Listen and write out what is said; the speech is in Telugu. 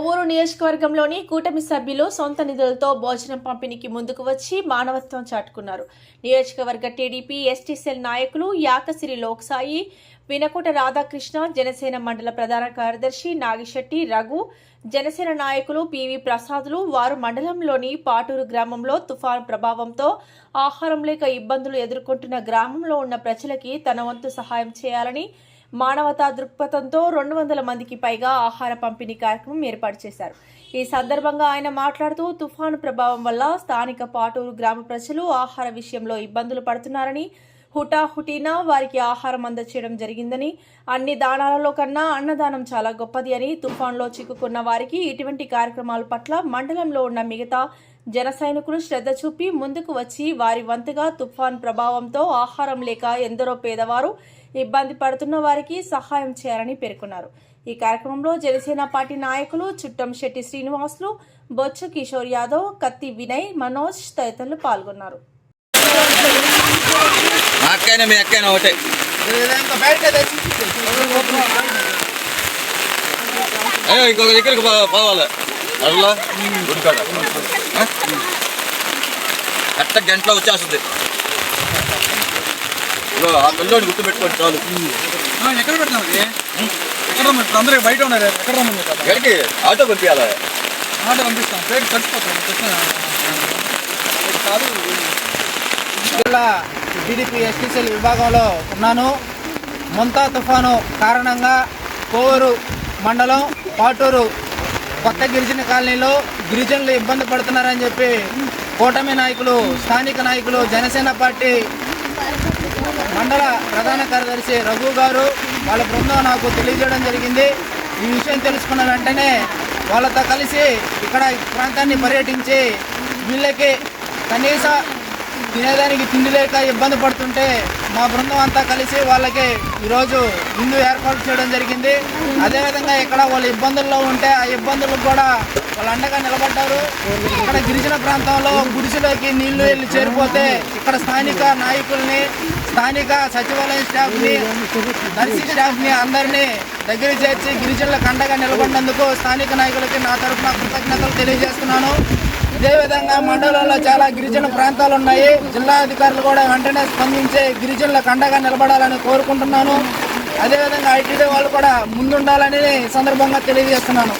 నియోజకవర్గంలోని కూటమి సభ్యులు సొంత నిధులతో భోజనం పంపిణీకి ముందుకు వచ్చి మానవత్వం చాటుకున్నారు. నియోజకవర్గ టీడీపీ ఎస్టీసీఎల్ నాయకులు యాకసిరి లోక్సాయి వినకోట రాధాకృష్ణ జనసేన మండల ప్రధాన కార్యదర్శి నాగిశెట్టి రఘు జనసేన నాయకులు పివి ప్రసాదులు వారు మండలంలోని పాటూరు గ్రామంలో తుఫాను ప్రభావంతో ఆహారం లేక ఇబ్బందులు ఎదుర్కొంటున్న గ్రామంలో ఉన్న ప్రజలకి తన వంతు సహాయం చేయాలని మానవతా దృక్పథంతో రెండు వందల మందికి పైగా ఆహార పంపిణీ కార్యక్రమం ఏర్పాటు చేశారు. ఈ సందర్భంగా ఆయన మాట్లాడుతూ తుఫాను ప్రభావం వల్ల స్థానిక పాటూరు గ్రామ ప్రజలు ఆహార విషయంలో ఇబ్బందులు పడుతున్నారని హుటాహుటిన వారికి ఆహారం అందచేయడం జరిగిందని అన్ని దానాలలో కన్నా అన్నదానం చాలా గొప్పది అని తుఫాన్లో చిక్కుకున్న వారికి ఇటువంటి కార్యక్రమాల పట్ల మండలంలో ఉన్న మిగతా జన సైనికులు శ్రద్ధ చూపి ముందుకు వచ్చి వారి వంతుగా తుఫాన్ ప్రభావంతో ఆహారం లేక ఎందరో పేదవారు ఇబ్బంది పడుతున్న వారికి సహాయం చేయాలని పేర్కొన్నారు. ఈ కార్యక్రమంలో జనసేన పార్టీ నాయకులు చుట్టం శెట్టి శ్రీనివాసులు బొచ్చు కిషోర్ యాదవ్ కత్తి వినయ్ మనోజ్ తదితరులు పాల్గొన్నారు. అక్కైనా మీ అక్కైనా ఒకటే. అయ్యో ఇంకొక దగ్గరికి పోవాలి. అట్లా గుడికాడ? కరెక్ట్ గంటలో వచ్చేస్తుంది. ఆ పిల్లోని గుర్తు పెట్టుకోండి చాలు ఎక్కడ అది? ఎక్కడ రమ్మ- ఇప్పుడు అందరూ బయట ఉన్నారు. ఎక్కడ చెప్పాలి ఎక్కడికి? ఆటో పంపించాలి? మాట పంపిస్తాం. పేరు చచ్చిపోతాం. కాదు జిల్లా టీడీపీ ఎస్టీసీల విభాగంలో ఉన్నాను. ముంతా తుఫాను కారణంగా కోవూరు మండలం పాటూరు కొత్త గిరిజన కాలనీలో గిరిజనులు ఇబ్బంది పడుతున్నారని చెప్పి కూటమి నాయకులు స్థానిక నాయకులు జనసేన పార్టీ మండల ప్రధాన కార్యదర్శి రఘు గారు వాళ్ళ బృందం నాకు తెలియజేయడం జరిగింది. ఈ విషయం తెలుసుకున్న వెంటనే వాళ్ళతో కలిసి ఇక్కడ ప్రాంతాన్ని పర్యటించి వీళ్ళకి కనీస తినేదానికి తిండి లేక ఇబ్బంది పడుతుంటే మా బృందం అంతా కలిసి వాళ్ళకి ఈరోజు విందు ఏర్పాటు చేయడం జరిగింది. అదేవిధంగా ఇక్కడ వాళ్ళు ఇబ్బందుల్లో ఉంటే ఆ ఇబ్బందులకు కూడా వాళ్ళు అండగా నిలబడ్డారు. ఇక్కడ గిరిజన ప్రాంతంలో గుడిసెలోకి నీళ్ళు వెళ్ళి చేరిపోతే ఇక్కడ స్థానిక నాయకుల్ని స్థానిక సచివాలయం స్టాఫ్ని నర్సింగ్ స్టాఫ్ని అందరినీ దగ్గర చేర్చి గిరిజనులకు అండగా నిలబడినందుకు స్థానిక నాయకులకి నా తరఫున కృతజ్ఞతలు తెలియజేస్తున్నాను. అదేవిధంగా మండలంలో చాలా గిరిజన ప్రాంతాలు ఉన్నాయి. జిల్లా అధికారులు కూడా వెంటనే స్పందించి గిరిజనులకు అండగా నిలబడాలని కోరుకుంటున్నాను. అదేవిధంగా ఐటీడీ వాళ్ళు కూడా ముందుండాలని ఈ సందర్భంగా తెలియజేస్తున్నాను.